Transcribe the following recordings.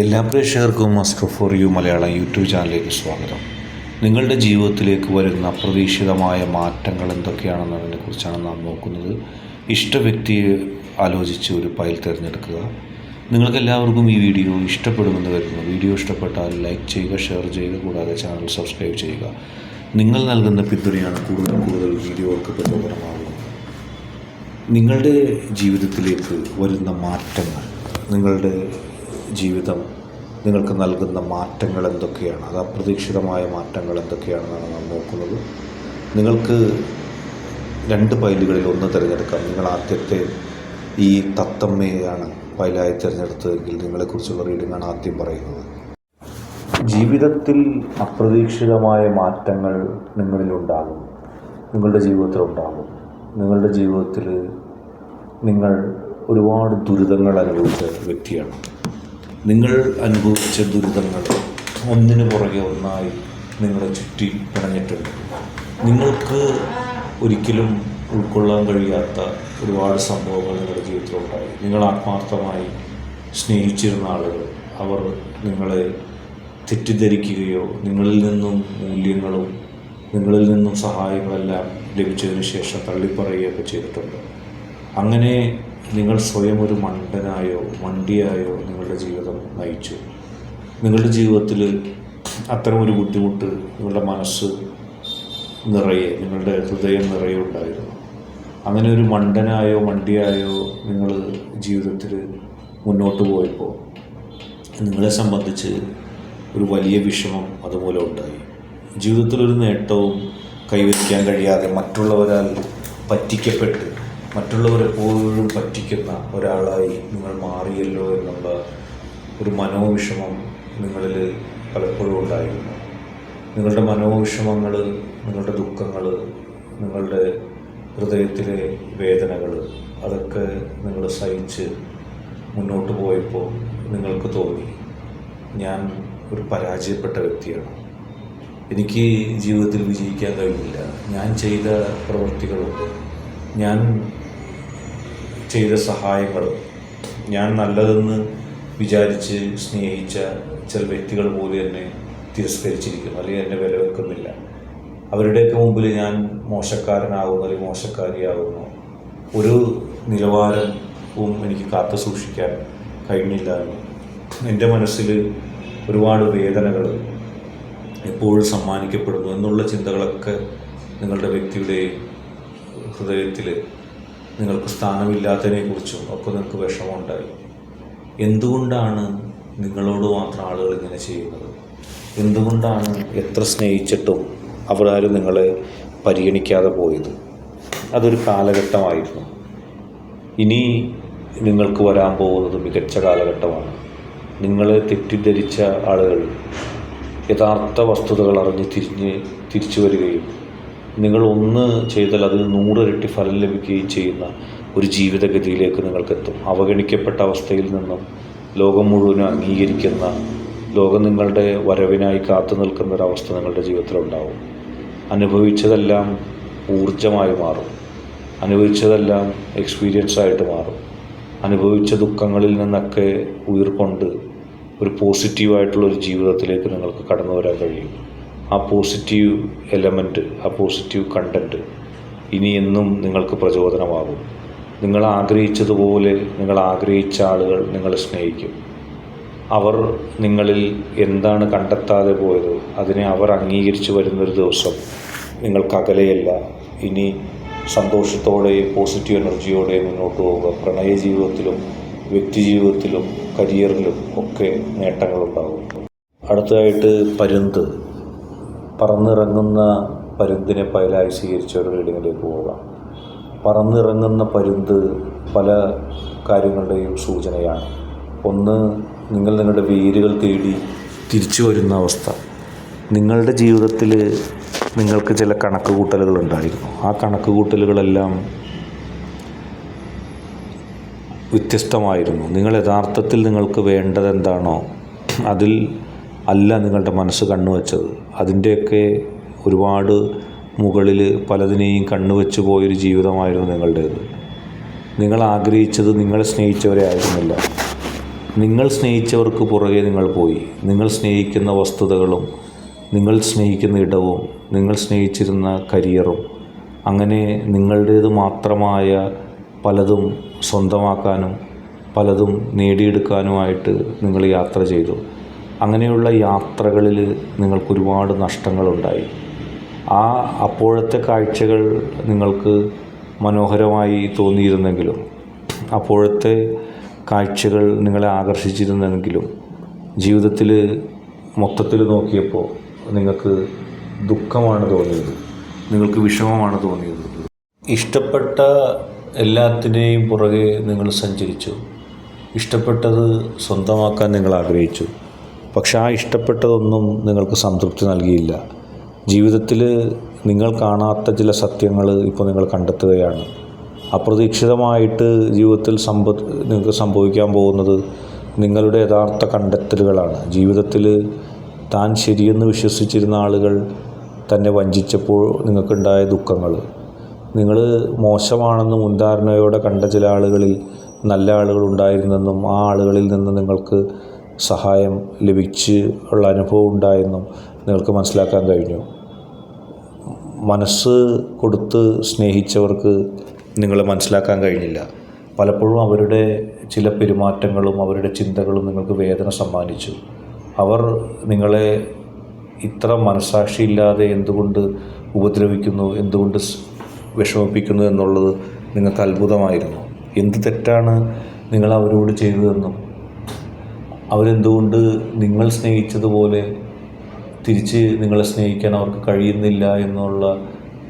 എല്ലാ പ്രേക്ഷകർക്കും muster for you Malayalam YouTube ചാനലിലേക്ക് സ്വാഗതം. നിങ്ങളുടെ ജീവിതത്തിലേക്ക് വരുന്ന അപ്രതീക്ഷിതമായ മാറ്റങ്ങൾ എന്തൊക്കെയാണെന്നതിനെ കുറിച്ചാണ് നാം നോക്കുന്നത്. ഇഷ്ട വ്യക്തിയെ ആലോചിച്ച് ഒരു പൈൽ തിരഞ്ഞെടുക്കുക. നിങ്ങൾക്ക് എല്ലാവർക്കും ഈ വീഡിയോ ഇഷ്ടപ്പെടുമെന്ന് കരുതുന്നു. വീഡിയോ ഇഷ്ടപ്പെട്ടാൽ ലൈക്ക് ചെയ്യുക ഷെയർ ചെയ്യുക കൂടാതെ ചാനൽ സബ്സ്ക്രൈബ് ചെയ്യുക. നിങ്ങൾ നൽകുന്ന പിന്തുണയാണ് കൂടുതൽ കൂടുതൽ വീഡിയോകൾക്ക് പ്രചോദനമാകുന്നത് നിങ്ങളുടെ ജീവിതത്തിലേക്ക് വരുന്ന മാറ്റങ്ങൾ നിങ്ങളുടെ ജീവിതം നിങ്ങൾക്ക് നൽകുന്ന മാറ്റങ്ങൾ എന്തൊക്കെയാണ്? അത് അപ്രതീക്ഷിതമായ മാറ്റങ്ങൾ എന്തൊക്കെയാണെന്നാണ് നാം നോക്കുന്നത്. നിങ്ങൾക്ക് രണ്ട് പൈലുകളിൽ ഒന്ന് തിരഞ്ഞെടുക്കാം. നിങ്ങൾ ആദ്യത്തെ ഈ തത്തമ്മയാണ് പൈലായി തിരഞ്ഞെടുത്തതെങ്കിൽ നിങ്ങളെക്കുറിച്ചുള്ള റീഡിംഗാണ് ആദ്യം പറയുന്നത്. ജീവിതത്തിൽ അപ്രതീക്ഷിതമായ മാറ്റങ്ങൾ നിങ്ങളിലുണ്ടാകും നിങ്ങളുടെ ജീവിതത്തിലുണ്ടാകും നിങ്ങളുടെ ജീവിതത്തിൽ നിങ്ങൾ ഒരുപാട് ദുരിതങ്ങൾ അനുഭവിച്ച വ്യക്തിയാണ്. നിങ്ങൾ അനുഭവിച്ച ദുരിതങ്ങൾ ഒന്നിനു പുറകെ ഒന്നായി നിങ്ങളെ ചുറ്റി പിണഞ്ഞിട്ടുണ്ട് നിങ്ങൾക്ക് ഒരിക്കലും ഉൾക്കൊള്ളാൻ കഴിയാത്ത ഒരുപാട് സംഭവങ്ങൾ നിങ്ങളുടെ ജീവിതത്തിലുണ്ടായി. നിങ്ങൾ ആത്മാർത്ഥമായി സ്നേഹിച്ചിരുന്ന ആളുകൾ അവർ നിങ്ങളെ തെറ്റിദ്ധരിക്കുകയോ നിങ്ങളിൽ നിന്നും മൂല്യങ്ങളും നിങ്ങളിൽ നിന്നും സഹായങ്ങളെല്ലാം ലഭിച്ചതിന് ശേഷം തള്ളിപ്പറയുകയൊക്കെ ചെയ്തിട്ടുണ്ട്. അങ്ങനെ നിങ്ങൾ സ്വയം ഒരു മണ്ടനായോ മണ്ടിയായോ നിങ്ങളുടെ ജീവിതം നയിച്ചു. നിങ്ങളുടെ ജീവിതത്തിൽ അത്തരം ഒരു ബുദ്ധിമുട്ട് നിങ്ങളുടെ മനസ്സ് നിറയെ നിങ്ങളുടെ ഹൃദയം നിറയെ ഉണ്ടായിരുന്നു. അങ്ങനെ ഒരു മണ്ടനായോ മണ്ടിയായോ നിങ്ങൾ ജീവിതത്തിൽ മുന്നോട്ട് പോയപ്പോൾ നിങ്ങളെ സംബന്ധിച്ച് ഒരു വലിയ വിഷമം അതുപോലെ ഉണ്ടായി. ജീവിതത്തിലൊരു നേട്ടവും കൈവരിക്കാൻ കഴിയാതെ മറ്റുള്ളവരാൽ പറ്റിക്കപ്പെട്ട് മറ്റുള്ളവരെപ്പോഴും പറ്റിക്കുന്ന ഒരാളായി നിങ്ങൾ മാറിയല്ലോ എന്നുള്ള ഒരു മനോവിഷമം നിങ്ങളിൽ പലപ്പോഴും ഉണ്ടായിരുന്നു. നിങ്ങളുടെ മനോവിഷമങ്ങൾ നിങ്ങളുടെ ദുഃഖങ്ങൾ നിങ്ങളുടെ ഹൃദയത്തിലെ വേദനകൾ അതൊക്കെ നിങ്ങൾ സഹിച്ച് മുന്നോട്ട് പോയപ്പോൾ നിങ്ങൾക്ക് തോന്നി ഞാൻ ഒരു പരാജയപ്പെട്ട വ്യക്തിയാണ്. എനിക്ക് ജീവിതത്തിൽ വിജയിക്കാൻ കഴിയില്ല. ഞാൻ ചെയ്ത പ്രവൃത്തികളും ഞാൻ ചെയ്ത സഹായങ്ങളും ഞാൻ നല്ലതെന്ന് വിചാരിച്ച് സ്നേഹിച്ച ചില വ്യക്തികൾ പോലും എന്നെ തിരസ്കരിച്ചിരിക്കുന്നു അല്ലെങ്കിൽ എന്നെ വില വെക്കുന്നില്ല അവരുടെയൊക്കെ മുമ്പിൽ ഞാൻ മോശക്കാരനാകുന്നു അല്ലെങ്കിൽ മോശക്കാരിയാകുന്നു. ഒരു നിലവാരവും എനിക്ക് കാത്തു സൂക്ഷിക്കാൻ കഴിഞ്ഞില്ല എന്റെ മനസ്സിൽ ഒരുപാട് വേദനകൾ എപ്പോഴും സമ്മാനിക്കപ്പെടുന്നു എന്നുള്ള ചിന്തകളൊക്കെ നിങ്ങളുടെ വ്യക്തിയുടെ ഹൃദയത്തിൽ നിങ്ങൾക്ക് സ്ഥാനമില്ലാത്തതിനെക്കുറിച്ചും ഒക്കെ നിങ്ങൾക്ക് വിഷമമുണ്ടായി. എന്തുകൊണ്ടാണ് നിങ്ങളോട് മാത്രം ആളുകൾ ഇങ്ങനെ ചെയ്യുന്നത്? എന്തുകൊണ്ടാണ് എത്ര സ്നേഹിച്ചിട്ടും അവരാരും നിങ്ങളെ പരിഗണിക്കാതെ പോയത്? അതൊരു കാലഘട്ടമായിരുന്നു. ഇനി നിങ്ങൾക്ക് വരാൻ പോകുന്നത് മികച്ച കാലഘട്ടമാണ്. നിങ്ങളെ തെറ്റിദ്ധരിച്ച ആളുകൾ യഥാർത്ഥ വസ്തുതകൾ അറിഞ്ഞ് തിരിഞ്ഞ് തിരിച്ചു വരികയും നിങ്ങൾ ഒന്ന് ചെയ്താൽ അതിന് നൂറിരട്ടി ഫലം ലഭിക്കുകയും ചെയ്യുന്ന ഒരു ജീവിതഗതിയിലേക്ക് നിങ്ങൾക്കെത്തും. അവഗണിക്കപ്പെട്ട അവസ്ഥയിൽ നിന്നും ലോകം മുഴുവനും അംഗീകരിക്കുന്ന ലോകം നിങ്ങളുടെ വരവിനായി കാത്തു നിൽക്കുന്ന ഒരവസ്ഥ നിങ്ങളുടെ ജീവിതത്തിലുണ്ടാവും. അനുഭവിച്ചതെല്ലാം ഊർജമായി മാറും. അനുഭവിച്ചതെല്ലാം എക്സ്പീരിയൻസ് ആയിട്ട് മാറും. അനുഭവിച്ച ദുഃഖങ്ങളിൽ നിന്നൊക്കെ ഉയർക്കൊണ്ട് ഒരു പോസിറ്റീവായിട്ടുള്ള ഒരു ജീവിതത്തിലേക്ക് നിങ്ങൾക്ക് കടന്നു വരാൻ കഴിയും. ആ പോസിറ്റീവ് എലമെന്റ് ആ പോസിറ്റീവ് കണ്ടന്റ് ഇനി എന്നും നിങ്ങൾക്ക് പ്രചോദനമാകും. നിങ്ങൾ ആഗ്രഹിച്ചതുപോലെ നിങ്ങൾ ആഗ്രഹിച്ച ആളുകൾ നിങ്ങളെ സ്നേഹിക്കും. അവർ നിങ്ങളിൽ എന്താണ് കണ്ടെത്താതെ പോയത് അതിനെ അവർ അംഗീകരിച്ചു വരുന്നൊരു ദിവസം നിങ്ങൾക്ക് അകലെയല്ല. ഇനി സന്തോഷത്തോടെയും പോസിറ്റീവ് എനർജിയോടെയും മുന്നോട്ട് പോവുക. പ്രണയ ജീവിതത്തിലും വ്യക്തി ജീവിതത്തിലും കരിയറിലും ഒക്കെ നേട്ടങ്ങളുണ്ടാകും. അടുത്തതായിട്ട് പരുന്ത്. പറന്നിറങ്ങുന്ന പരുന്തിനെ പയലായി സ്വീകരിച്ച ഒരു റീഡിങ്ങിലേക്ക് പോകാം. പറന്നിറങ്ങുന്ന പരുന്ത് പല കാര്യങ്ങളുടെയും സൂചനയാണ്. ഒന്ന് നിങ്ങൾ നിങ്ങളുടെ വേരുകൾ തേടി തിരിച്ചു വരുന്ന അവസ്ഥ. നിങ്ങളുടെ ജീവിതത്തിൽ നിങ്ങൾക്ക് ചില കണക്ക് കൂട്ടലുകൾ ഉണ്ടായിരുന്നു. ആ കണക്ക് കൂട്ടലുകളെല്ലാം വ്യത്യസ്തമായിരുന്നു. നിങ്ങൾ യഥാർത്ഥത്തിൽ നിങ്ങൾക്ക് വേണ്ടത് എന്താണോ അതിൽ അല്ല നിങ്ങളുടെ മനസ്സ് കണ്ണുവച്ചത് അതിന്റെയൊക്കെ ഒരുപാട് മുകളിൽ പലതിനെയും കണ്ണുവെച്ച് പോയൊരു ജീവിതമായിരുന്നു നിങ്ങളുടേത്. നിങ്ങൾ ആഗ്രഹിച്ചത് നിങ്ങളെ സ്നേഹിച്ചവരെ ആയിരുന്നില്ല. നിങ്ങൾ സ്നേഹിച്ചവർക്ക് പുറകെ നിങ്ങൾ പോയി. നിങ്ങൾ സ്നേഹിക്കുന്ന വസ്തുതകളും നിങ്ങൾ സ്നേഹിക്കുന്ന ഇടവും നിങ്ങൾ സ്നേഹിച്ചിരുന്ന കരിയറും അങ്ങനെ നിങ്ങളുടേത് മാത്രമായ പലതും സ്വന്തമാക്കാനും പലതും നേടിയെടുക്കാനുമായിട്ട് നിങ്ങൾ യാത്ര ചെയ്തു. അങ്ങനെയുള്ള യാത്രകളിൽ നിങ്ങൾക്ക് ഒരുപാട് നഷ്ടങ്ങളുണ്ടായി. ആ അപ്പോഴത്തെ കാഴ്ചകൾ നിങ്ങൾക്ക് മനോഹരമായി തോന്നിയിരുന്നെങ്കിലും അപ്പോഴത്തെ കാഴ്ചകൾ നിങ്ങളെ ആകർഷിച്ചിരുന്നെങ്കിലും ജീവിതത്തിൽ മൊത്തത്തിൽ നോക്കിയപ്പോൾ നിങ്ങൾക്ക് ദുഃഖമാണ് തോന്നിയത് നിങ്ങൾക്ക് വിഷമമാണ് തോന്നിയത്. ഇഷ്ടപ്പെട്ട എല്ലാത്തിനെയും പുറകെ നിങ്ങൾ സഞ്ചരിച്ചു. ഇഷ്ടപ്പെട്ടത് സ്വന്തമാക്കാൻ നിങ്ങൾ ആഗ്രഹിച്ചു. പക്ഷെ ആ ഇഷ്ടപ്പെട്ടതൊന്നും നിങ്ങൾക്ക് സംതൃപ്തി നൽകിയില്ല. ജീവിതത്തിൽ നിങ്ങൾ കാണാത്ത ചില സത്യങ്ങൾ ഇപ്പോൾ നിങ്ങൾ കണ്ടെത്തുകയാണ്. അപ്രതീക്ഷിതമായിട്ട് ജീവിതത്തിൽ സംഭ നിങ്ങൾക്ക് സംഭവിക്കാൻ പോകുന്നത് നിങ്ങളുടെ യഥാർത്ഥ കണ്ടെത്തലുകളാണ്. ജീവിതത്തിൽ താൻ ശരിയെന്ന് വിശ്വസിച്ചിരുന്ന ആളുകൾ തന്നെ വഞ്ചിച്ചപ്പോൾ നിങ്ങൾക്കുണ്ടായ ദുഃഖങ്ങൾ. നിങ്ങൾ മോശമാണെന്ന് മുൻധാരണയോടെ കണ്ട ചില ആളുകളിൽ നല്ല ആളുകൾ ഉണ്ടായിരുന്നെന്നും ആ ആളുകളിൽ നിന്ന് നിങ്ങൾക്ക് സഹായം ലഭിച്ച് ഉള്ള അനുഭവം ഉണ്ടായെന്നും നിങ്ങൾക്ക് മനസ്സിലാക്കാൻ കഴിഞ്ഞു. മനസ്സ് കൊടുത്ത് സ്നേഹിച്ചവർക്ക് നിങ്ങളെ മനസ്സിലാക്കാൻ കഴിഞ്ഞില്ല. പലപ്പോഴും അവരുടെ ചില പെരുമാറ്റങ്ങളും അവരുടെ ചിന്തകളും നിങ്ങൾക്ക് വേദന സമ്മാനിച്ചു. അവർ നിങ്ങളെ ഇത്ര മനസാക്ഷിയില്ലാതെ എന്തുകൊണ്ട് ഉപദ്രവിക്കുന്നു എന്തുകൊണ്ട് വിഷമിപ്പിക്കുന്നു എന്നുള്ളത് നിങ്ങൾക്ക് അത്ഭുതമായിരുന്നു. എന്ത് തെറ്റാണ് നിങ്ങൾ അവരോട് ചെയ്തതെന്നും അവരെന്തുകൊണ്ട് നിങ്ങൾ സ്നേഹിച്ചതുപോലെ തിരിച്ച് നിങ്ങളെ സ്നേഹിക്കാൻ അവർക്ക് കഴിയുന്നില്ല എന്നുള്ള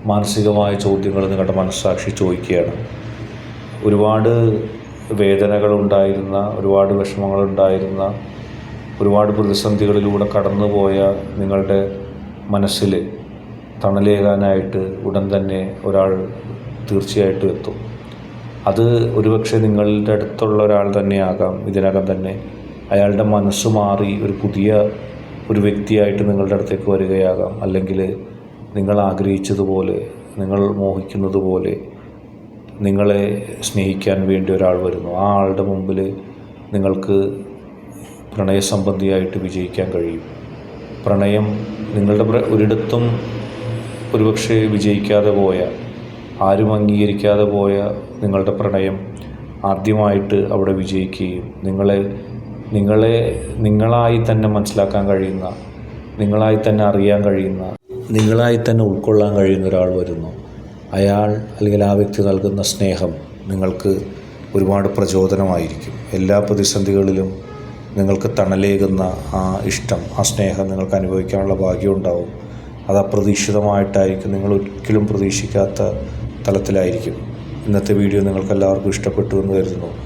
മാനസികമായ ചോദ്യങ്ങൾ നിങ്ങളുടെ മനസ്സാക്ഷി ചോദിക്കുകയാണ്. ഒരുപാട് വേദനകളുണ്ടായിരുന്ന ഒരുപാട് വിഷമങ്ങളുണ്ടായിരുന്ന ഒരുപാട് പ്രതിസന്ധികളിലൂടെ കടന്നുപോയ നിങ്ങളുടെ മനസ്സിൽ തണലേകാനായിട്ട് ഉടൻ തന്നെ ഒരാൾ തീർച്ചയായിട്ടും എത്തും. അത് ഒരുപക്ഷെ നിങ്ങളുടെ അടുത്തുള്ള ഒരാൾ തന്നെയാകാം. ഇതിനകം തന്നെ അയാളുടെ മനസ്സ് മാറി ഒരു പുതിയ ഒരു വ്യക്തിയായിട്ട് നിങ്ങളുടെ അടുത്തേക്ക് വരികയാകാം. അല്ലെങ്കിൽ നിങ്ങൾ ആഗ്രഹിച്ചതുപോലെ നിങ്ങൾ മോഹിക്കുന്നത് പോലെ നിങ്ങളെ സ്നേഹിക്കാൻ വേണ്ടി ഒരാൾ വരുന്നു. ആ ആളുടെ മുമ്പിൽ നിങ്ങൾക്ക് പ്രണയസംബന്ധിയായിട്ട് വിജയിക്കാൻ കഴിയും. പ്രണയം നിങ്ങളുടെ ഒരിടത്തും ഒരുപക്ഷെ വിജയിക്കാതെ പോയ ആരും അംഗീകരിക്കാതെ പോയ നിങ്ങളുടെ പ്രണയം ആദ്യമായിട്ട് അവിടെ വിജയിക്കുകയും നിങ്ങളെ നിങ്ങളെ നിങ്ങളായി തന്നെ മനസ്സിലാക്കാൻ കഴിയുന്ന നിങ്ങളായി തന്നെ അറിയാൻ കഴിയുന്ന നിങ്ങളായി തന്നെ ഉൾക്കൊള്ളാൻ കഴിയുന്ന ഒരാൾ വരുന്നു. അയാൾ അല്ലെങ്കിൽ ആ വ്യക്തി നൽകുന്ന സ്നേഹം നിങ്ങൾക്ക് ഒരുപാട് പ്രചോദനമായിരിക്കും. എല്ലാ പ്രതിസന്ധികളിലും നിങ്ങൾക്ക് തണലേകുന്ന ആ ഇഷ്ടം ആ സ്നേഹം നിങ്ങൾക്ക് അനുഭവിക്കാനുള്ള ഭാഗ്യം ഉണ്ടാവും. അത് അപ്രതീക്ഷിതമായിട്ടായിരിക്കും നിങ്ങൾ ഒരിക്കലും പ്രതീക്ഷിക്കാത്ത തലത്തിലായിരിക്കും. ഇന്നത്തെ വീഡിയോ നിങ്ങൾക്ക് എല്ലാവർക്കും ഇഷ്ടപ്പെട്ടു എന്ന് കരുതുന്നു.